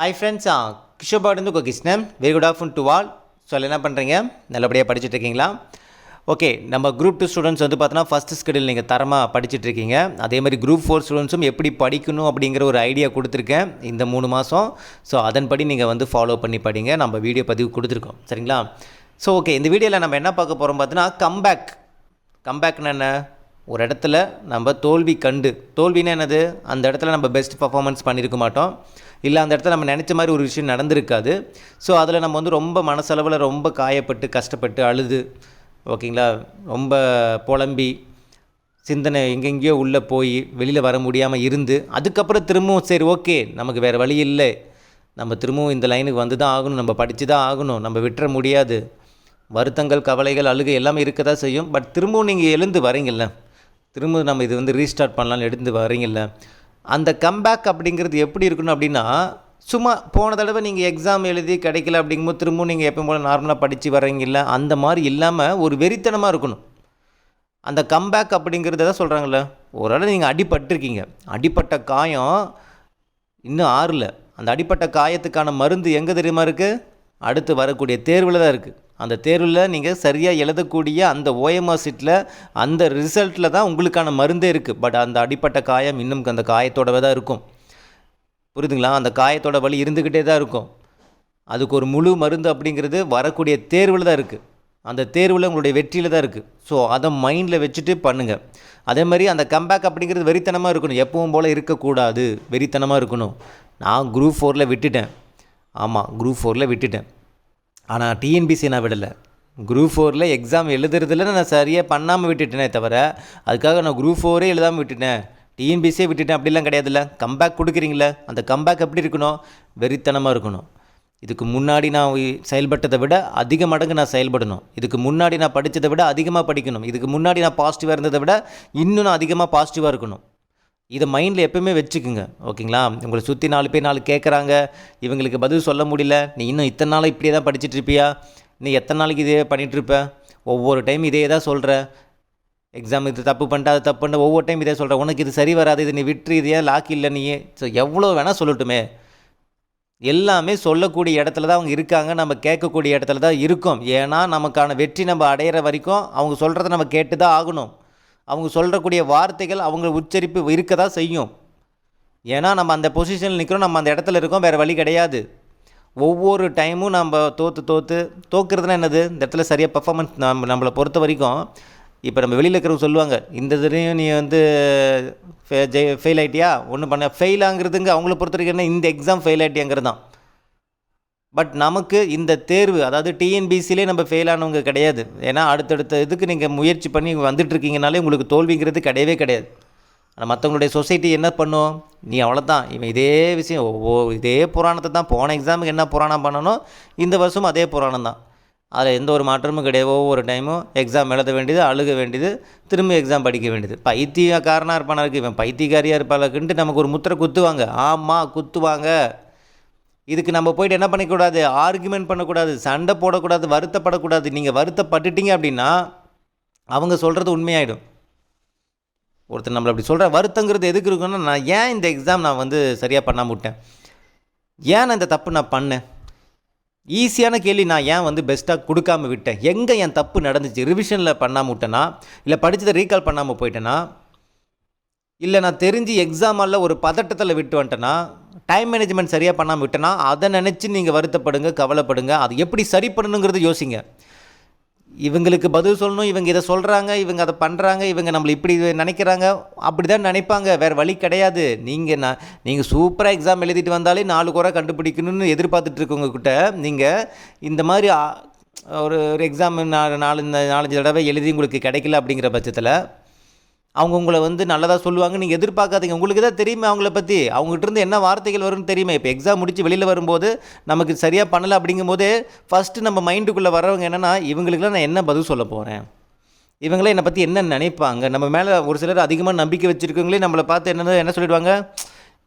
Hi friends கிஷோபாடு Krishnan. Very good afternoon to all so என்ன பண்ணுறீங்க நல்லபடியாக படிச்சுட்டு இருக்கீங்களா ஓகே நம்ம குரூப் டூ ஸ்டூடெண்ட்ஸ் வந்து பார்த்தோன்னா ஃபஸ்ட் ஸ்கெடியூல் நீங்கள் தரமாக படிச்சுட்டு இருக்கீங்க அதே மாதிரி குரூப் ஃபோர் ஸ்டூடெண்ட்ஸும் எப்படி படிக்கணும் அப்படிங்கிற ஒரு ஐடியா கொடுத்துருக்கேன் இந்த மூணு மாதம் ஸோ அதன்படி நீங்கள் வந்து ஃபாலோ பண்ணி படிங்க. நம்ம வீடியோ பதிவு கொடுத்துருக்கோம். சரிங்களா? ஸோ ஓகே இந்த வீடியோவில் நம்ம என்ன பார்க்க போகிறோம் பார்த்தீங்கன்னா கம்பேக் கம்பேக்னு என்ன? ஒரு இடத்துல நம்ம தோல்வி கண்டு தோல்வின்னா என்னது? அந்த இடத்துல நம்ம பெஸ்ட் பர்ஃபார்மன்ஸ் பண்ணியிருக்க மாட்டோம். இல்லை அந்த இடத்துல நம்ம நினச்ச மாதிரி ஒரு விஷயம் நடந்திருக்காது. ஸோ அதில் நம்ம வந்து ரொம்ப மனசளவில் ரொம்ப காயப்பட்டு கஷ்டப்பட்டு அழுது ஓகேங்களா? ரொம்ப புலம்பி சிந்தனை எங்கெங்கேயோ உள்ளே போய் வெளியில் வர முடியாமல் இருந்து அதுக்கப்புறம் திரும்பவும் சரி ஓகே நமக்கு வேறு வழி இல்லை. நம்ம திரும்பவும் இந்த லைனுக்கு வந்து தான் ஆகணும் நம்ம படித்து தான் ஆகணும் நம்ம விட்டுற முடியாது. வருத்தங்கள் கவலைகள் அழுகை எல்லாமே இருக்க தான் செய்யும். பட் திரும்பவும் நீங்கள் எழுந்து வரீங்கள்ல திரும்ப நம்ம இது வந்து ரீஸ்டார்ட் பண்ணலாம்னு எடுத்து வரீங்கல்ல அந்த கம்பேக் அப்படிங்கிறது எப்படி இருக்கணும் அப்படின்னா சும்மா போன தடவை நீங்கள் எக்ஸாம் எழுதி கிடைக்கல அப்படிங்கும்போது திரும்பவும் நீங்கள் எப்போ போல் நார்மலாக படித்து வர்றீங்கல்ல அந்த மாதிரி இல்லாமல் ஒரு வெறித்தனமாக இருக்கணும். அந்த கம்பேக் அப்படிங்கிறத தான் சொல்கிறாங்கல்ல ஒரு நீங்கள் அடிபட்டிருக்கீங்க. அடிப்பட்ட காயம் இன்னும் ஆறல. அந்த அடிப்பட்ட காயத்துக்கான மருந்து எங்கே தெரியுமா இருக்குது அடுத்து வரக்கூடிய தேர்வில் தான் இருக்குது அந்த தேர்வில் நீங்கள் சரியாக எழுதக்கூடிய அந்த ஓஎம்ஆர் சீட்டில் அந்த ரிசல்ட்டில் தான் உங்களுக்கான மருந்தே இருக்குது பட் அந்த அடிப்பட்ட காயம் இன்னும் அந்த காயத்தோடவே தான் இருக்கும். புரியுதுங்களா? அந்த காயத்தோட வலி இருந்துக்கிட்டே தான் இருக்கும். அதுக்கு ஒரு முழு மருந்து அப்படிங்கிறது வரக்கூடிய தேர்வில் தான் இருக்குது அந்த தேர்வில் உங்களுடைய வெற்றியில் தான் இருக்குது ஸோ அதை மைண்டில் வச்சுட்டு பண்ணுங்கள் அதே மாதிரி அந்த கம்பேக் அப்படிங்கிறது வெறித்தனமாக இருக்கணும். எப்பவும் போல் இருக்கக்கூடாது. வெறித்தனமாக இருக்கணும். நான் குரூப் ஃபோரில் விட்டுட்டேன். ஆமாம் குரூப் ஃபோரில் விட்டுட்டேன். ஆனால் டிஎன்பிசி நான் விடலை. குரூப் ஃபோரில் எக்ஸாம் எழுதுறதுல நான் சரியாக பண்ணாமல் விட்டுட்டேனே தவிர அதுக்காக நான் குரூப் ஃபோரே எழுதாமல் விட்டுட்டேன். டிஎன்பிசியே விட்டுட்டேன் அப்படிலாம் கிடையாதுல்ல. கம்பேக் கொடுக்குறீங்களே? அந்த கம்பேக் எப்படி இருக்கணும்? வெறித்தனமாக இருக்கணும். இதுக்கு முன்னாடி நான் செயல்பட்டதை விட அதிக மடங்கு நான் செயல்படணும். இதுக்கு முன்னாடி நான் படித்ததை விட அதிகமாக படிக்கணும். இதுக்கு முன்னாடி நான் பாசிட்டிவாக இருந்ததை விட இன்னும் நான் அதிகமாக பாசிட்டிவாக இருக்கணும். இதை மைண்டில் எப்பவுமே வச்சுக்குங்க. ஓகேங்களா உங்களை சுற்றி நாலு பேர் நாலு கேட்குறாங்க இவங்களுக்கு பதில் சொல்ல முடியல. நீ இன்னும் இத்தனை நாளாக இப்படியே தான் படிச்சுட்ருப்பியா நீ எத்தனை நாளைக்கு இதே பண்ணிகிட்ருப்ப ஒவ்வொரு டைம் இதே தான் சொல்கிற எக்ஸாம் இது தப்பு பண்ணிட்டு அது தப்பு பண்ணிட்டு ஒவ்வொரு டைம் இதே சொல்கிற உனக்கு இது சரி வராது இது நீ விட்டுரு இது ஏன் லாக் இல்லை நீ ஸோ எவ்வளோ வேணால் சொல்லட்டுமே. எல்லாமே சொல்லக்கூடிய இடத்துல தான் அவங்க இருக்காங்க. நம்ம கேட்கக்கூடிய இடத்துல தான் இருக்கோம். ஏன்னா நமக்கான வெற்றி நம்ம அடையிற வரைக்கும் அவங்க சொல்கிறத நம்ம கேட்டு தான் ஆகணும். அவங்க சொல்கிறக்கூடிய வார்த்தைகள் அவங்க உச்சரிப்பு இருக்க தான் செய்யும். ஏன்னா நம்ம அந்த பொசிஷனில் நிற்கிறோம் நம்ம அந்த இடத்துல இருக்கோம் வேறு வழி கிடையாது. ஒவ்வொரு டைமும் நம்ம தோற்று தோற்று தோக்குறதுனா என்னது? இந்த இடத்துல சரியாக பர்ஃபாமன்ஸ் நம்ம நம்மளை பொறுத்த வரைக்கும் இப்போ நம்ம வெளியில் இருக்கிறவங்க சொல்லுவாங்க இந்த இதுலேயும் நீ வந்து ஜெய் ஃபெயில் ஆகிட்டியா ஒன்றும் பண்ண ஃபெயில் ஆங்கிறதுங்க அவங்கள பொறுத்த வரைக்கும் என்ன? இந்த எக்ஸாம் ஃபெயில் ஆகிட்டியாங்கிறது தான். பட் நமக்கு இந்த தேர்வு அதாவது டிஎன்பிசிலே நம்ம ஃபெயில் ஆனவங்க கிடையாது. ஏன்னா அடுத்தடுத்த இதுக்கு நீங்கள் முயற்சி பண்ணி வந்துட்டுருக்கீங்கனாலே உங்களுக்கு தோல்விங்கிறது கிடையவே கிடையாது. ஆனால் மற்றவங்களுடைய சொசைட்டி என்ன பண்ணும்? நீ அவ்வளோதான் இவன் இதே விஷயம் ஓ இதே புராணத்தை தான் போன எக்ஸாமுக்கு என்ன புராணம் பண்ணணும் இந்த வருஷமும் அதே புராணம் தான். அதில் எந்த ஒரு மாற்றமும் கிடையாது ஒவ்வொரு டைமும் எக்ஸாம் எழுத வேண்டியது அழுக வேண்டியது திரும்ப எக்ஸாம் படிக்க வேண்டியது. பைத்தியக்காரனாக இருப்பானருக்கு இவன் பைத்தியக்காரியாக இருப்பாளுக்குன்ட்டு நமக்கு ஒரு முத்திரை குத்துவாங்க. ஆமாம் குத்துவாங்க. இதுக்கு நம்ம போயிட்டு என்ன பண்ணிக்கூடாது? ஆர்குமெண்ட் பண்ணக்கூடாது சண்டை போடக்கூடாது வருத்தப்படக்கூடாது. நீங்கள் வருத்தப்பட்டுட்டீங்க அப்படின்னா அவங்க சொல்கிறது உண்மையாயிடும். ஒருத்தர் நம்மளை அப்படி சொல்கிற வருத்தங்கிறது எதுக்கு இருக்குன்னா நான் ஏன் இந்த எக்ஸாம் நான் வந்து சரியாக பண்ணாமல் விட்டேன்? ஏன் நான் இந்த தப்பு நான் பண்ணேன்? ஈஸியான கேள்வி நான் ஏன் வந்து பெஸ்ட்டாக கொடுக்காம விட்டேன்? எங்கே என் தப்பு நடந்துச்சு? ரிவிஷனில் பண்ணாமல் விட்டேனா? இல்லை படித்ததை ரீகால் பண்ணாமல் போயிட்டேன்னா இல்லை நான் தெரிஞ்சு எக்ஸாமில் ஒரு பதட்டத்தில் விட்டு வந்துட்டேன்னா டைம் மேனேஜ்மெண்ட் சரியாக பண்ணாமல் விட்டேன்னா அதை நினச்சி நீங்கள் வருத்தப்படுங்க கவலைப்படுங்க. அது எப்படி சரி பண்ணணுங்கிறது யோசிங்க. இவங்களுக்கு பதில் சொல்லணும் இவங்க இதை சொல்கிறாங்க இவங்க அதை பண்ணுறாங்க இவங்க நம்மளை இப்படி நினைக்கிறாங்க அப்படி தான் நினைப்பாங்க. வேறு வழி கிடையாது. நீங்கள் நான் நீங்கள் சூப்பராக எக்ஸாம் எழுதிட்டு வந்தாலே நாலு குறை கண்டுபிடிக்கணும்னு எதிர்பார்த்துட்டு இருக்கவங்கக்கிட்ட நீங்கள் இந்த மாதிரி ஒரு ஒரு எக்ஸாம் நாலு நாலு நாலஞ்சு தடவை எழுதி உங்களுக்கு கிடைக்கல அப்படிங்கிற பட்சத்தில் அவங்க உங்களை வந்து நல்லதாக சொல்லுவாங்க நீங்கள் எதிர்பார்க்காதீங்க. உங்களுக்கு தான் தெரியுமே அவங்கள பற்றி அவங்ககிட்ட இருந்து என்ன வார்த்தைகள் வரும்னு தெரியுமே? இப்போ எக்ஸாம் முடித்து வெளியில் வரும்போது நமக்கு சரியாக பண்ணலை அப்படிங்கும்போது ஃபஸ்ட்டு நம்ம மைண்டுக்குள்ளே வரவங்க என்னென்னா இவங்களுக்குலாம் நான் என்ன பதில் சொல்ல போகிறேன் இவங்களே என்னை பற்றி என்ன நினைப்பாங்க? நம்ம மேலே ஒரு சிலர் அதிகமாக நம்பிக்கை வச்சுருக்கவங்களே நம்மளை பார்த்து என்ன என்ன சொல்லிடுவாங்க?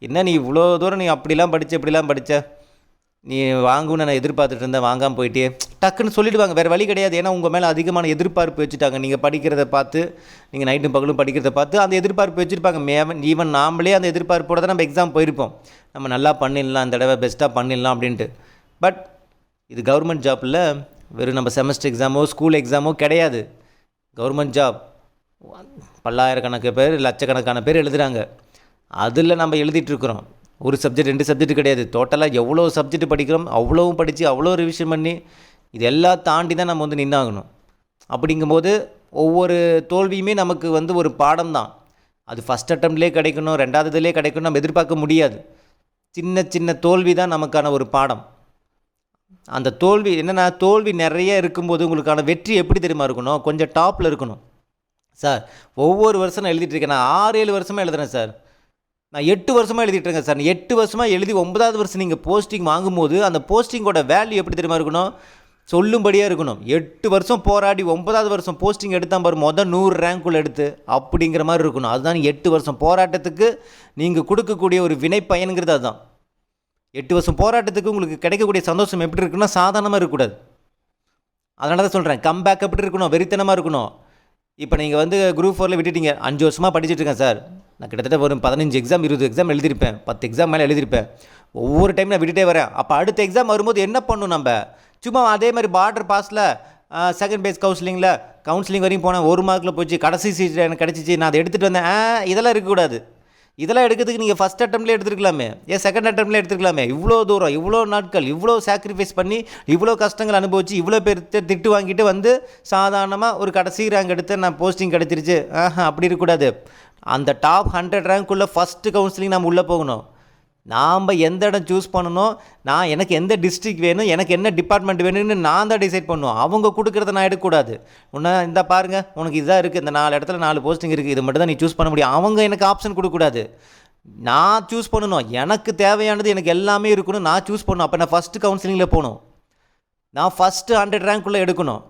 என்ன நீ இவ்வளோ தூரம் நீ அப்படிலாம் படித்த இப்படிலாம் படித்த நீ வாங்குன்னு நான் எதிர்பார்த்துட்டு இருந்தேன் வாங்காமல் போயிட்டே. டக்குன்னு சொல்லிடுவாங்க. வேறு வழி கிடையாது. ஏன்னா உங்கள் மேலே அதிகமான எதிர்பார்ப்பு வச்சுட்டாங்க. நீங்கள் படிக்கிறத பார்த்து நீங்கள் நைட்டும் பகலும் படிக்கிறத பார்த்து அந்த எதிர்பார்ப்பு வச்சுருப்பாங்க. மேவன் ஈவன் நாமளே அந்த எதிர்பார்ப்போட தான் நம்ம எக்ஸாம் போயிருப்போம். நம்ம நல்லா பண்ணிடலாம் இந்த தடவை பெஸ்ட்டாக பண்ணிடலாம் அப்படின்ட்டு. பட் இது கவர்மெண்ட் ஜாப்பில் வெறும் நம்ம செமஸ்டர் எக்ஸாமோ ஸ்கூல் எக்ஸாமோ கிடையாது. கவர்மெண்ட் ஜாப் பல்லாயிரக்கணக்கு பேர் லட்சக்கணக்கான பேர் எழுதுகிறாங்க அதில் நம்ம எழுதிட்டுருக்குறோம் ஒரு சப்ஜெக்ட் ரெண்டு சப்ஜெக்ட் கிடையாது. டோட்டலாக எவ்வளோ சப்ஜெக்ட் படிக்கிறோம் அவ்வளோவும் படித்து அவ்வளோ ரிவிஷன் பண்ணி இது எல்லாம் தாண்டி தான் நம்ம வந்து நின்னாகணும். அப்படிங்கும்போது ஒவ்வொரு தோல்வியுமே நமக்கு வந்து ஒரு பாடம் தான். அது ஃபஸ்ட் அட்டம்ப்ட்லேயே கிடைக்கணும் ரெண்டாவதுலேயே கிடைக்கணும் நம்ம எதிர்பார்க்க முடியாது. சின்ன சின்ன தோல்வி தான் நமக்கான ஒரு பாடம். அந்த தோல்வி என்னென்னா தோல்வி நிறைய இருக்கும்போது உங்களுக்கான வெற்றி எப்படி தெரியுமா இருக்கணும்? கொஞ்சம் டாப்பில் இருக்கணும். சார் ஒவ்வொரு வருஷம் நான் எழுதிட்டு இருக்கேன். நான் ஆறு ஏழு வருஷமாக எழுதுறேன் சார். நான் எட்டு வருஷமாக எழுதிட்டுருங்க இருக்கேன் சார். எட்டு வருஷமாக எழுதி ஒன்பதாவது வருஷம் நீங்கள் போஸ்டிங் வாங்கும்போது அந்த போஸ்டிங்கோட வேல்யூ எப்படி தெரியுமா இருக்கணும்? சொல்லும்படியாக இருக்கணும். எட்டு வருஷம் போராடி ஒன்பதாவது வருஷம் போஸ்டிங் எடுத்தால் பாரு மொதல் நூறு ரேங்க்குள்ள எடுத்து அப்படிங்கிற மாதிரி இருக்கணும். அதுதான் எட்டு வருஷம் போராட்டத்துக்கு நீங்கள் கொடுக்கக்கூடிய ஒரு வினை பயனுங்கிறது அதுதான். எட்டு வருஷம் போராட்டத்துக்கு உங்களுக்கு கிடைக்கக்கூடிய சந்தோஷம் எப்படி இருக்குன்னா சாதாரணமாக இருக்கக்கூடாது. அதனால தான் சொல்கிறேன் கம்பேக் எப்படி இருக்கணும்? வெறித்தனமாக இருக்கணும். இப்போ நீங்கள் வந்து குரூப் ஃபோரில் விட்டுட்டீங்க. அஞ்சு வருஷமாக படிச்சுட்டு இருக்கேன் சார். நான் கிட்டத்தட்ட ஒரு பதினஞ்சு எக்ஸாம் இருபது எக்ஸாம் எழுதியிருப்பேன். பத்து எக்ஸாம் மேலே எழுதியிருப்பேன். ஒவ்வொரு டைம் நான் விட்டுட்டே வரேன். அப்போ அடுத்த எக்ஸாம் வரும்போது என்ன பண்ணும் நம்ம? சும்மா அதே மாதிரி பார்டர் பாஸில் செகண்ட் பேஸ் கவுன்சிலிங்கில் கவுன்சிலிங் வரையும் போனேன். ஒரு மார்க்கில் போச்சு. கடைசி சீட் எனக்கு கிடச்சிச்சு. நான் அதை எடுத்துகிட்டு வந்தேன். ஆ, இதெல்லாம் இருக்கக்கூடாது. இதெல்லாம் எடுக்கிறதுக்கு நீங்கள் ஃபஸ்ட் அட்டம்ப்ட்லேயே எடுத்துருக்கலாமே. ஏன் செகண்ட் அட்டம்ப்ட்லேயே எடுத்துருக்கலாமே? இவ்வளோ தூரம் இவ்வளோ நாட்கள் இவ்வளோ சாக்ரிஃபைஸ் பண்ணி இவ்வளோ கஷ்டங்கள் அனுபவிச்சு இவ்வளோ பேர் திட்டு வாங்கிட்டு வந்து சாதாரணமாக ஒரு கடைசி ரேங்க் எடுத்து நான் போஸ்டிங் கிடச்சிருச்சு. ஆஹா அப்படி இருக்கக்கூடாது. அந்த டாப் ஹண்ட்ரட் ரேங்க்குள்ளே ஃபஸ்ட்டு கவுன்சிலிங் நம்ம உள்ளே போகணும். நாம் எந்த இடம் சூஸ் பண்ணணும் நான் எனக்கு எந்த டிஸ்ட்ரிக் வேணும் எனக்கு என்ன டிபார்ட்மெண்ட் வேணும்னு நான் தான் டிசைட் பண்ணுவோம். அவங்க கொடுக்குறத நான் எடுக்கக்கூடாது. உன்னை இந்த பாருங்கள் உனக்கு இதாக இருக்குது இந்த நாலு இடத்துல நாலு போஸ்டிங் இருக்குது இது மட்டும் தான் நீ சூஸ் பண்ண முடியும். அவங்க எனக்கு ஆப்ஷன் கொடுக்கக்கூடாது. நான் சூஸ் பண்ணணும். எனக்கு தேவையானது எனக்கு எல்லாமே இருக்கணும். நான் சூஸ் பண்ணணும். அப்போ நான் ஃபஸ்ட்டு கவுன்சிலிங்கில் போகணும். நான் ஃபஸ்ட்டு ஹண்ட்ரட் ரேங்க்குள்ளே எடுக்கணும்.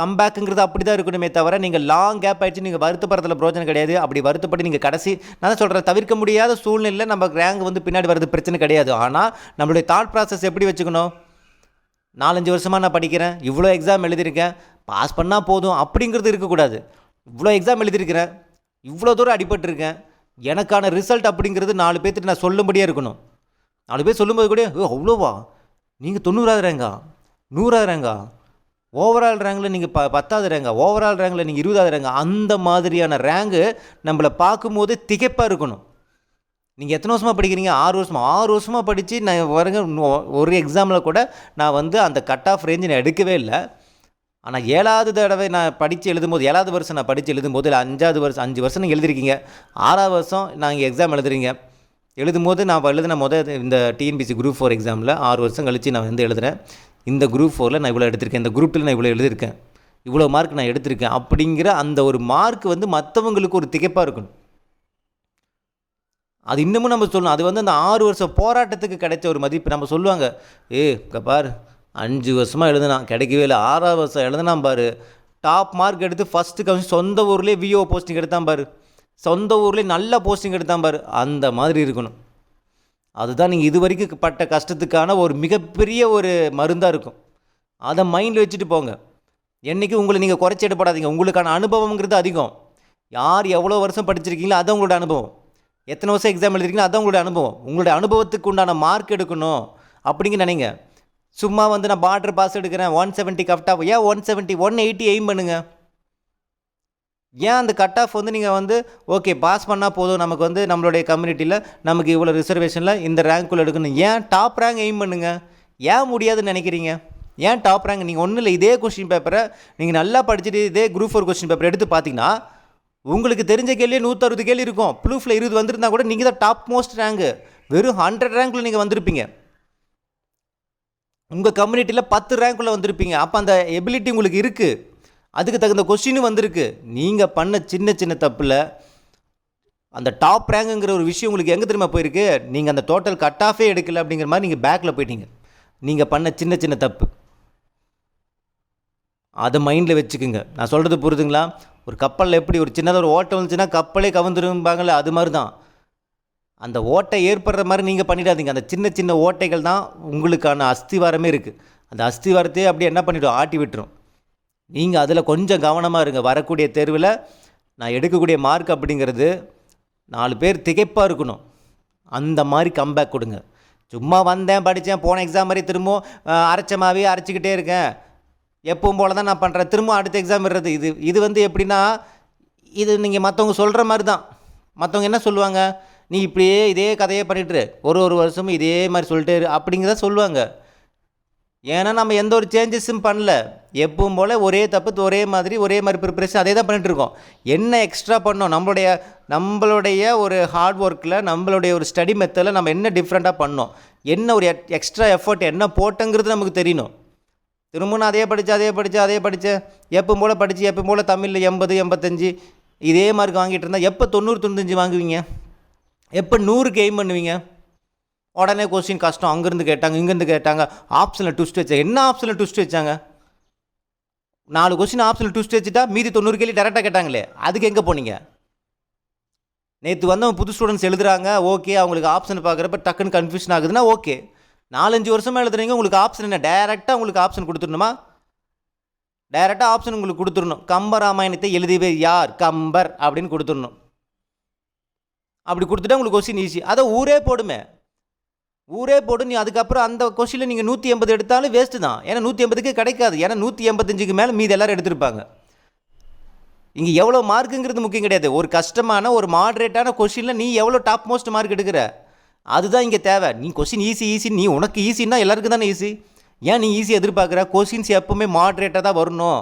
கம்பேக்குங்கிறது அப்படி தான் இருக்கணுமே தவிர நீங்கள் லாங் கேப் ஆகிடுச்சு நீங்கள் வருத்தப்படுறதுல பிரோஜனம் கிடையாது. அப்படி வருத்தப்பட்டு நீங்கள் கடைசி நான் தான் சொல்கிறேன் தவிர்க்க முடியாத சூழ்நிலையில் நம்ம ரேங்க் வந்து பின்னாடி வர்றது பிரச்சனை கிடையாது. ஆனால் நம்மளுடைய தாட் ப்ராசஸ் எப்படி வச்சுக்கணும்? நாலஞ்சு வருஷமாக நான் படிக்கிறேன் இவ்வளோ எக்ஸாம் எழுதியிருக்கேன் பாஸ் பண்ணால் போதும் அப்படிங்கிறது இருக்கக்கூடாது. இவ்வளோ எக்ஸாம் எழுதியிருக்கிறேன் இவ்வளோ தூரம் அடிபட்டிருக்கேன் எனக்கான ரிசல்ட் அப்படிங்கிறது நாலு பேர்த்துட்டு நான் சொல்லும்படியே இருக்கணும். நாலு பேர் சொல்லும்போது கூட அவ்வளோவா? நீங்கள் தொண்ணூறாவது ரேங்கா நூறாவது ரேங்கா ஓவரால் ரேங்கில் நீங்கள் ப பத்தாவது ரேங்கா ஓவரால் ரேங்கில் நீங்கள் இருபதாவது ரேங்கா அந்த மாதிரியான ரேங்கு நம்மளை பார்க்கும்போது திகைப்பாக இருக்கணும். நீங்கள் எத்தனை வருஷமாக படிக்கிறீங்க? ஆறு வருஷமாக ஆறு வருஷமாக படித்து நான் வருங்க ஒரு எக்ஸாமில் கூட நான் வந்து அந்த கட் ஆஃப் ரேஞ்சு நான் எடுக்கவே இல்லை. ஆனால் ஏழாவது தடவை நான் படித்து எழுதும்போது ஏழாவது வருஷம் நான் படித்து எழுதும்போது இல்லை அஞ்சாவது வருஷம் அஞ்சு வருஷம் நீங்கள் எழுதிருக்கீங்க. ஆறாவது வருஷம் நாங்கள் எக்ஸாம் எழுதுறீங்க. எழுதும்போது நான் எழுதின மொதல் இந்த டிஎன்பிசி குரூப் ஃபோர் எக்ஸாமில் ஆறு வருஷம் கழித்து நான் வந்து எழுதுகிறேன் இந்த குரூப் ஃபோரில் நான் இவ்வளோ எடுத்திருக்கேன் இந்த குரூப்பில் நான் இவ்வளோ எழுதியிருக்கேன் இவ்வளோ மார்க் நான் எடுத்திருக்கேன் அப்படிங்கிற அந்த ஒரு மார்க் வந்து மற்றவங்களுக்கு ஒரு திகைப்பாக இருக்கணும். அது இன்னமும் நம்ம சொல்லணும். அது வந்து அந்த ஆறு வருஷம் போராட்டத்துக்கு கிடைச்ச ஒரு மதிப்பு. நம்ம சொல்லுவாங்க ஏ பார் அஞ்சு வருஷமாக எழுதுனான் கிடைக்கவே இல்லை. ஆறாவது வருஷம் எழுதுனான் பாரு. டாப் மார்க் எடுத்து ஃபஸ்ட்டு கம்மி சொந்த ஊர்லேயே விஓ போஸ்டிங் எடுத்தான் பாரு. சொந்த ஊர்லேயே நல்ல போஸ்டிங் எடுத்தான் பாரு. அந்த மாதிரி இருக்கணும். அதுதான் நீங்கள் இது வரைக்கும் பட்ட கஷ்டத்துக்கான ஒரு மிகப்பெரிய ஒரு மருந்தாக இருக்கும். அதை மைண்டில் வச்சுட்டு போங்க. என்றைக்கும் உங்களை நீங்கள் குறைச்சி எடுப்படாதீங்க. உங்களுக்கான அனுபவங்கிறது அதிகம். யார் எவ்வளோ வருஷம் படிச்சிருக்கீங்களோ அது உங்களோட அனுபவம். எத்தனை வருஷம் எக்ஸாம் எழுதிருக்கீங்களோ அதான் உங்களுடைய அனுபவம். உங்களுடைய அனுபவத்துக்கு உண்டான மார்க் எடுக்கணும் அப்படிங்க நினைங்க. சும்மா வந்து நான் பார்டர் பாஸ் எடுக்கிறேன். ஒன் செவன்ட்டி கஃப்டாக ஏன் one seventy one eighty aim பண்ணுங்க? ஏன் அந்த கட் ஆஃப் வந்து நீங்கள் வந்து ஓகே பாஸ் பண்ணால் போதும் நமக்கு வந்து நம்மளுடைய கம்யூனிட்டியில் நமக்கு இவ்வளோ ரிசர்வேஷனில் இந்த ரேங்க்குள்ள எடுக்கணும். ஏன் டாப் ரேங்க் எய்ம் பண்ணுங்கள் ஏன் முடியாதுன்னு நினைக்கிறீங்க? ஏன் டாப் ரேங்க் நீங்கள் ஒன்றும் இல்லை இதே கொஸ்டின் பேப்பரை நீங்கள் நல்லா படிச்சுட்டு இதே குரூப் ஃபோர் கொஸ்டின் பேப்பர் எடுத்து பார்த்தீங்கன்னா உங்களுக்கு தெரிஞ்ச கேள்வியே நூற்றறுபது கேள்வி இருக்கும். ப்ளூஃபில் இருபது வந்திருந்தா கூட நீங்கள் தான் டாப் மோஸ்ட் ரேங்கு வெறும் ஹண்ட்ரட் ரேங்க்கில் நீங்கள் வந்திருப்பீங்க. உங்கள் கம்யூனிட்டியில் பத்து ரேங்க்குள்ளே வந்திருப்பீங்க. அப்போ அந்த எபிலிட்டி உங்களுக்கு இருக்குது அதுக்கு தகுந்த கொஸ்டினும் வந்திருக்கு. நீங்கள் பண்ண சின்ன சின்ன தப்பில் அந்த டாப் ரேங்குங்கிற ஒரு விஷயம் உங்களுக்கு எங்கே தெரியுமா போயிருக்கு? நீங்கள் அந்த டோட்டல் கட் ஆஃபே எடுக்கல அப்படிங்கிற மாதிரி நீங்கள் பேக்கில் போயிட்டீங்க. நீங்கள் பண்ண சின்ன சின்ன தப்பு. அதை மைண்டில் வச்சுக்குங்க. நான் சொல்கிறது புரியுதுங்களா ஒரு கப்பலில் எப்படி ஒரு சின்னதாக ஒரு ஓட்டம் வந்துச்சுன்னா கப்பலே கவுந்துரும்பாங்கல்ல அது மாதிரி தான் அந்த ஓட்டை ஏற்படுற மாதிரி நீங்கள் பண்ணிடாதீங்க. அந்த சின்ன சின்ன ஓட்டைகள் தான் உங்களுக்கான அஸ்திவாரமே இருக்குது அந்த அஸ்திவாரத்தையே அப்படியே என்ன பண்ணிவிடும் ஆட்டி விட்டுரும். நீங்கள் அதில் கொஞ்சம் கவனமாக இருங்க. வரக்கூடிய தேர்வில் நான் எடுக்கக்கூடிய மார்க் அப்படிங்கிறது நாலு பேர் திகைப்பாக இருக்கணும். அந்த மாதிரி கம்பேக் கொடுங்க. சும்மா வந்தேன் படித்தேன் போன எக்ஸாம் மாதிரி திரும்பவும் அரைச்சமாகவே அரைச்சிக்கிட்டே இருக்கேன். எப்பவும் போல தான் நான் பண்ணுறேன் திரும்ப அடுத்த எக்ஸாம் விடுறது. இது இது வந்து எப்படின்னா இது நீங்கள் மற்றவங்க சொல்கிற மாதிரி தான் மற்றவங்க என்ன சொல்லுவாங்க? நீ இப்படியே இதே கதையே பண்ணிட்டுரு ஒரு ஒரு வருஷமும் இதே மாதிரி சொல்லிட்டே இரு. அப்படிங்கிறத சொல்லுவாங்க. ஏன்னா நம்ம எந்த ஒரு சேஞ்சஸும் பண்ணல. எப்பவும் போல் ஒரே தப்பு ஒரே மாதிரி ஒரே மாதிரி ப்ரிப்பரேஷன் அதே தான் பண்ணிகிட்ருக்கோம் என்ன எக்ஸ்ட்ரா பண்ணோம்? நம்மளுடைய நம்மளுடைய ஒரு ஹார்ட் ஒர்க்கில் நம்மளுடைய ஒரு ஸ்டடி மெத்தடில் நம்ம என்ன டிஃப்ரெண்ட்டாக பண்ணோம்? என்ன ஒரு எக்ஸ்ட்ரா எஃபர்ட் என்ன போட்டோங்கிறது நமக்கு தெரியணும். திரும்ப நான் அதே படித்தேன் அதே படித்தேன் அதே படித்தேன் எப்பவும் போல் படித்து எப்பவும் போல் தமிழில் எண்பது எண்பத்தஞ்சு. இதே மார்க் வாங்கிட்டு இருந்தால் எப்போ தொண்ணூறு தொண்ணூத்தஞ்சு வாங்குவீங்க? எப்போ நூறுக்கு எய்ம் பண்ணுவீங்க? உடனே கொஸ்டின் கஷ்டம். அங்கேருந்து கேட்டாங்க இங்கேருந்து கேட்டாங்க. ஆப்ஷனில் ட்விஸ்ட் வச்சாங்க என்ன ஆப்ஷனில் ட்விஸ்ட் வச்சாங்க? நாலு கொஸ்டின் ஆப்ஷனில் ட்விஸ்ட் வச்சுட்டா மீதி தொண்ணூறு கேள்வி டேரெக்டாக கேட்டாங்களே. அதுக்கு எங்கே போனீங்க? நேற்று வந்தவங்க புது ஸ்டூடெண்ட்ஸ் எழுதுறாங்க ஓகே அவங்களுக்கு ஆப்ஷன் பார்க்குறப்ப டக்குன்னு கன்ஃபியூஷன் ஆகுதுன்னா ஓகே நாலஞ்சு வருஷமாக எழுதுறீங்க உங்களுக்கு ஆப்ஷன் என்ன? டேரெக்டாக உங்களுக்கு ஆப்ஷன் கொடுத்துடணுமா? டேரெக்டாக ஆப்ஷன் உங்களுக்கு கொடுத்துடணும். கம்ப ராமாயணத்தை எழுதிவே யார்? கம்பர் அப்படின்னு கொடுத்துடணும். அப்படி கொடுத்துட்டா உங்களுக்கு கொஸ்டின் ஈஸி அதை ஊரே போடுமே. ஊரே போட்டு நீ அதுக்கப்புறம் அந்த கொஷினில் நீங்கள் நூற்றி எண்பது எடுத்தாலும் வேஸ்ட்டு தான். ஏன்னா நூற்றி எண்பதுக்கு கிடைக்காது. ஏன்னா நூற்றி எண்பத்தஞ்சுக்கு மேலே மீதி எல்லோரும் எடுத்திருப்பாங்க. இங்கே எவ்வளோ மார்க்குங்கிறது முக்கியம் கிடையாது. ஒரு கஷ்டமான ஒரு மாட்ரேட்டான கொஷினில் நீ எவ்வளோ டாப் மோஸ்ட் மார்க் எடுக்கிற? அதுதான் இங்கே தேவை. நீ கொஷின் ஈஸி ஈஸி நீ உனக்கு ஈஸின்னா எல்லாருக்கும் தானே ஈஸி ஏன் நீ ஈஸி எதிர்பார்க்குற? கொஷின்ஸ் எப்போவுமே மாட்ரேட்டாக தான் வரணும்.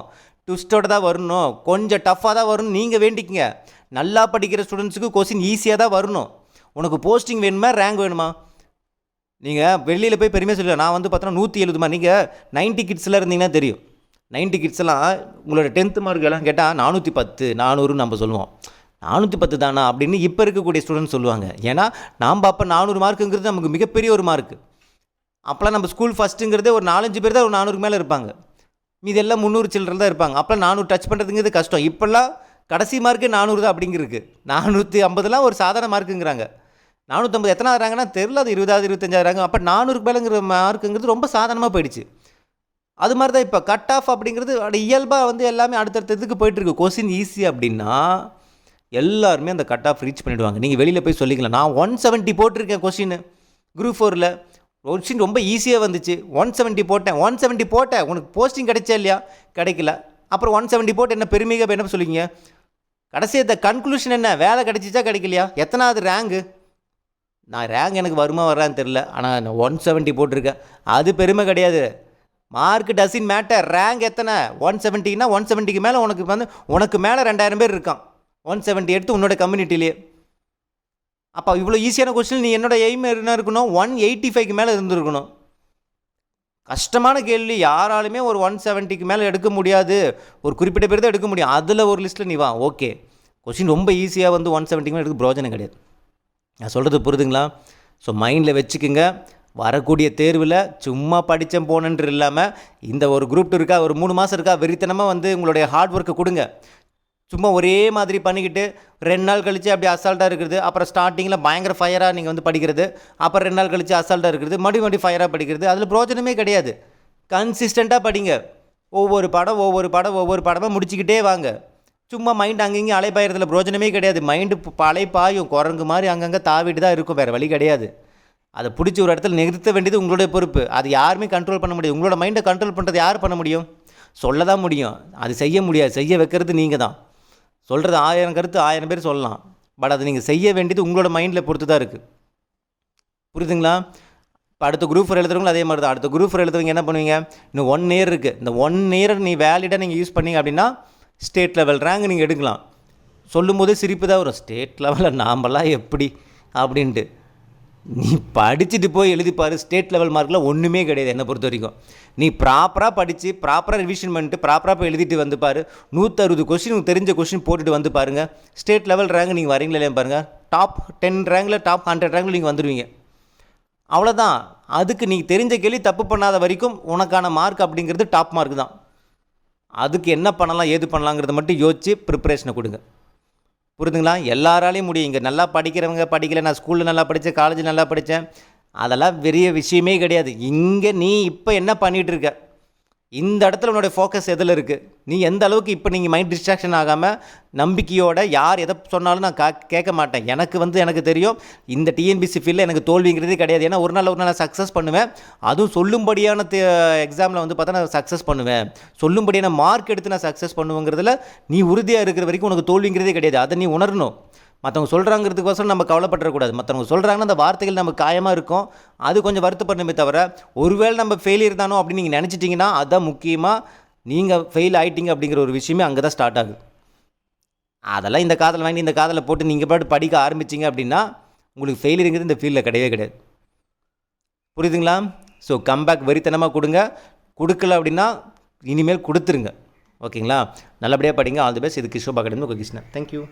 ட்விஸ்டோட தான் வரணும். கொஞ்சம் டஃப்பாக தான் வரணும் நீங்கள் வேண்டிக்கங்க. நல்லா படிக்கிற ஸ்டூடெண்ட்ஸுக்கு கொஷின் ஈஸியாக தான் வரணும். உனக்கு போஸ்டிங் வேணுமா? ரேங்க் வேணுமா? நீங்கள் வெளியில் போய் பெருமையாக சொல்லல நான் வந்து பார்த்தோன்னா நூற்றி எழுபதுமா நீங்கள் நைன்ட்டி கிட்ஸில் இருந்தீங்கன்னா தெரியும். நைன்ட்டி கிட்ஸ் எல்லாம் உங்களோட டென்த்து மார்க் எல்லாம் கேட்டால் நானூற்றி பத்து நானூறுன்னு நம்ம சொல்லுவோம். நானூற்றி பத்து தானா அப்படின்னு இப்போ இருக்கக்கூடிய ஸ்டூடெண்ட்ஸ் சொல்லுவாங்க. ஏன்னா நாம் அப்போ நானூறு மார்க்குங்கிறது நமக்கு மிகப்பெரிய ஒரு மார்க்கு அப்போலாம் நம்ம ஸ்கூல் ஃபஸ்ட்டுங்கிறதே ஒரு நாலஞ்சு பேர் தான் ஒரு நானூறுக்கு மேலே இருப்பாங்க. மீதி எல்லாம் முந்நூறு சில்லற தான் இருப்பாங்க. அப்போலாம் நானூறு டச் பண்ணுறதுங்கிறது கஷ்டம். இப்போல்லாம் கடைசி மார்க்கு நானூறு தான் அப்படிங்கிறது நானூற்றி ஐம்பதுலாம் ஒரு சாதாரண மார்க்குங்கிறாங்க நானூற்றம்பது எத்தனை ஆகிறாங்கன்னா தெரில அது இருபதாவது இருபத்தஞ்சாயிரம் அப்போ நானூறுக்கு மேலேங்கிற மார்க்குங்கிறது ரொம்ப சாதாரணமாக போயிடுச்சு. அது மாதிரி தான் இப்போ கட் ஆஃப் அப்படிங்கிறது அப்படி இயல்பாக வந்து எல்லாமே அடுத்தடுத்த இதுக்கு போயிட்டுருக்கு. கொஸ்டின் ஈஸி அப்படின்னா எல்லாருமே அந்த கட் ஆஃப் ரீச் பண்ணிவிடுவாங்க நீங்கள் வெளியில் போய் சொல்லிக்கலாம். நான் ஒன் செவன்ட்டி போட்டிருக்கேன் கொஸ்டின் குரூப் ஃபோரில் கொஸ்டின் ரொம்ப ஈஸியாக வந்துச்சு. ஒன் செவன்ட்டி போட்டேன். ஒன் செவன்ட்டி போட்டேன். உனக்கு போஸ்டிங் கிடைச்சா இல்லையா? கிடைக்கல. அப்புறம் ஒன் செவன்ட்டி போட்டு என்ன பெருமையாக என்ன சொல்லிங்க கடைசி இந்த கன்க்ளூஷன் என்ன? வேலை கிடைச்சிச்சா கிடைக்கலையா? எத்தனாவது ரேங்கு நான் ரேங்க் எனக்கு வருமா வரான்னு தெரில ஆனால் நான் ஒன் செவன்ட்டி போட்டிருக்கேன். அது பெருமை கிடையாது. மார்க் டசின் மேட்டர் ரேங்க் எத்தனை? ஒன் செவன்ட்டின்னா ஒன் செவன்ட்டிக்கு மேலே உனக்கு வந்து உனக்கு மேலே ரெண்டாயிரம் பேர் இருக்கான். ஒன் செவன்ட்டி எடுத்து உன்னோட கம்யூனிட்டிலேயே அப்போ இவ்வளோ ஈஸியான கொஸ்டின் நீ என்னோட எய்ம் என்ன இருக்கணும்? ஒன் எயிட்டி ஃபைவ்க்கு மேலே இருந்திருக்கணும். கஷ்டமான கேள்வி. யாராலுமே ஒரு ஒன் செவன்ட்டிக்கு மேலே எடுக்க முடியாது. ஒரு குறிப்பிட்ட பேர் தான் எடுக்க முடியும். அதில் ஒரு லிஸ்ட்டில் நீ வா. ஓகே கொஸ்டின் ரொம்ப ஈஸியாக வந்து ஒன் செவன்ட்டிக்கு மேலே எடுக்க பிரோஜனம் கிடையாது. நான் சொல்கிறது புரியுதுங்களா ஸோ மைண்டில் வச்சுக்குங்க. வரக்கூடிய தேர்வில் சும்மா படித்தேன் போனன்று இல்லாமல் இந்த ஒரு குரூப் இருக்கா ஒரு மூணு மாதம் இருக்கா வெறித்தனமாக வந்து உங்களுடைய ஹார்ட் ஒர்க்கை கொடுங்க. சும்மா ஒரே மாதிரி பண்ணிக்கிட்டு ரெண்டு நாள் கழித்து அப்படி அசால்ட்டாக இருக்கிறது அப்புறம் ஸ்டார்டிங்கில் பயங்கர ஃபயராக நீங்கள் வந்து படிக்கிறது அப்புறம் ரெண்டு நாள் கழித்து அசால்ட்டாக இருக்கிறது மறுபடியும் மறுபடியும் ஃபயராக படிக்கிறது அதில் பிரோஜனமே கிடையாது. கன்சிஸ்டண்ட்டாக படிங்க. ஒவ்வொரு படம் ஒவ்வொரு படம் ஒவ்வொரு படமாக முடிச்சுக்கிட்டே வாங்க. சும்மா மைண்ட் அங்கங்கே அலைப்பாயிரத்தில் பிரோஜனமே கிடையாது. மைண்டு அலைப்பாயும் குரங்கு மாதிரி அங்கங்கே தாவிட்டு தான் இருக்கும். வேறு வழி கிடையாது. அதை பிடிச்சி ஒரு இடத்துல நிறுத்த வேண்டியது உங்களுடைய பொறுப்பு. அது யாருமே கண்ட்ரோல் பண்ண முடியாது. உங்களோட மைண்டை கண்ட்ரோல் பண்ணுறது யார் பண்ண முடியும்? சொல்ல தான் முடியும். அது செய்ய முடியாது. செய்ய வைக்கிறது நீங்கள் தான். சொல்கிறது ஆயிரம் கருத்து ஆயிரம் பேர் சொல்லலாம். பட் அதை நீங்கள் செய்ய வேண்டியது உங்களோட மைண்டில் பொறுத்து தான் இருக்குது புரியுதுங்களா? இப்போ அடுத்த குரூப் ஃபோர் எழுதுறவங்களும் அதே மாதிரி தான் அடுத்த குரூப் ஃபோர் எழுதுறவங்க என்ன பண்ணுவீங்க? இன்னும் ஒன் இயர் இருக்குது இந்த ஒன் இயர் நீ வேலிடாக நீங்கள் யூஸ் பண்ணீங்க அப்படின்னா ஸ்டேட் லெவல் ரேங்க் நீங்கள் எடுக்கலாம். சொல்லும்போதே சிரிப்பு தான் வரும். ஸ்டேட் லெவலில் நாமெல்லாம் எப்படி? அப்படின்ட்டு. நீ படிச்சுட்டு போய் எழுதிப்பார் ஸ்டேட் லெவல் மார்க்கில் ஒன்றுமே கிடையாது என்னை பொறுத்த வரைக்கும். நீ ப்ராப்பராக படித்து ப்ராப்பராக ரிவிஷன் பண்ணிட்டு ப்ராப்பராக போய் எழுதிட்டு வந்து பாரு. நூற்றறுபது கொஸ்டின் உங்களுக்கு தெரிஞ்ச கொஸ்டின் போட்டுட்டு வந்து பாருங்கள் ஸ்டேட் லெவல் ரேங்க் நீங்கள் வரீங்களா இல்லையா பாருங்கள் டாப் டென் ரேங்கில் டாப் ஹண்ட்ரட் ரேங்கில் நீங்கள் வந்துடுவீங்க அவ்வளோதான் அதுக்கு நீ தெரிஞ்ச கேள்வி தப்பு பண்ணாத வரைக்கும் உனக்கான மார்க் அப்படிங்கிறது டாப் மார்க் தான். அதுக்கு என்ன பண்ணலாம் ஏது பண்ணலாங்கிறத மட்டும் யோசித்து ப்ரிப்பரேஷனை கொடுங்க. புரியுதுங்களா எல்லாராலையும் முடியும். இங்கே நல்லா படிக்கிறவங்க படிக்கல நான் ஸ்கூலில் நல்லா படித்தேன் காலேஜில் நல்லா படித்தேன் அதெல்லாம் பெரிய விஷயமே கிடையாது. இங்கே நீ இப்போ என்ன பண்ணிகிட்டு இருக்க? இந்த இடத்துல உன்னுடைய ஃபோக்கஸ் எதில் இருக்குது நீ எந்த அளவுக்கு இப்போ நீங்கள் மைண்ட் டிஸ்ட்ராக்ஷன் ஆகாமல் நம்பிக்கையோட யார் எதை சொன்னாலும் நான் கா கேட்க மாட்டேன். எனக்கு வந்து எனக்கு தெரியும் இந்த டிஎன்பிசி ஃபீல்டில் எனக்கு தோல்விங்கிறதே கிடையாது. ஏன்னா ஒரு நாள் ஒரு நாள் சக்ஸஸ் பண்ணுவேன். அதுவும் சொல்லும்படியான எக்ஸாமில் வந்து பார்த்தா நான் சக்ஸஸ் பண்ணுவேன். சொல்லும்படியான மார்க் எடுத்து நான் சக்ஸஸ் பண்ணுவேங்கிறதுல நீ உறுதியாக இருக்கிற வரைக்கும் உனக்கு தோல்விங்கிறதே கிடையாது. அதை நீ உணரணும். மற்றவங்க சொல்கிறாங்கிறதுக்கோசரம் நம்ம கவலைப்படக்கூடாது மற்றவங்க சொல்கிறாங்கன்னா அந்த வார்த்தைகள் நமக்கு காயமாக இருக்கும். அது கொஞ்சம் வருத்தப்படணுமே தவிர ஒருவேளை நம்ம ஃபெயிலியர் தானோ அப்படின்னு நீங்கள் நினச்சிட்டிங்கன்னா அதான் முக்கியமாக நீங்கள் ஃபெயில் ஆகிட்டீங்க அப்படிங்கிற ஒரு விஷயமே அங்கே தான் ஸ்டார்ட் ஆகுது. அதெல்லாம் இந்த காதல் வாங்கி இந்த காதலை போட்டு நீங்கள் பாட்டு படிக்க ஆரம்பிச்சிங்க அப்படின்னா உங்களுக்கு ஃபெயிலியருங்கிறது இந்த ஃபீல்டில் கிடையவே கிடையாது. புரியுதுங்களா? ஸோ கம்பேக் வெறித்தனமாக கொடுங்க. கொடுக்கல அப்படின்னா இனிமேல் கொடுத்துருங்க. ஓகேங்களா? நல்லபடியாக படிங்க. ஆல் தி பெஸ்ட் இது கிஷோபா அகாடமி கிருஷ்ணன். தேங்க்யூ